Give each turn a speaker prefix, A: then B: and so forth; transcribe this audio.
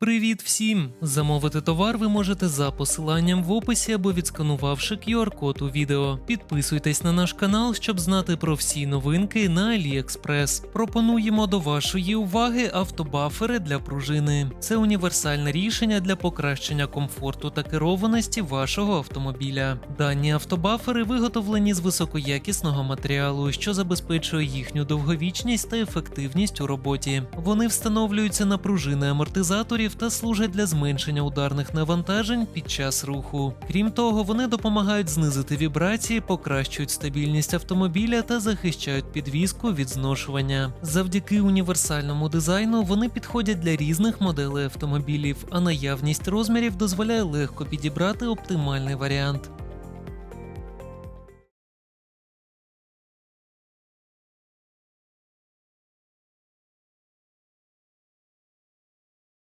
A: Привіт всім! Замовити товар ви можете за посиланням в описі або відсканувавши QR-код у відео. Підписуйтесь на наш канал, щоб знати про всі новинки на AliExpress. Пропонуємо до вашої уваги автобафери для пружини. Це універсальне рішення для покращення комфорту та керованості вашого автомобіля. Дані автобафери виготовлені з високоякісного матеріалу, що забезпечує їхню довговічність та ефективність у роботі. Вони встановлюються на пружини амортизаторів та служать для зменшення ударних навантажень під час руху. Крім того, вони допомагають знизити вібрації, покращують стабільність автомобіля та захищають підвіску від зношування. Завдяки універсальному дизайну вони підходять для різних моделей автомобілів, а наявність розмірів дозволяє легко підібрати оптимальний варіант.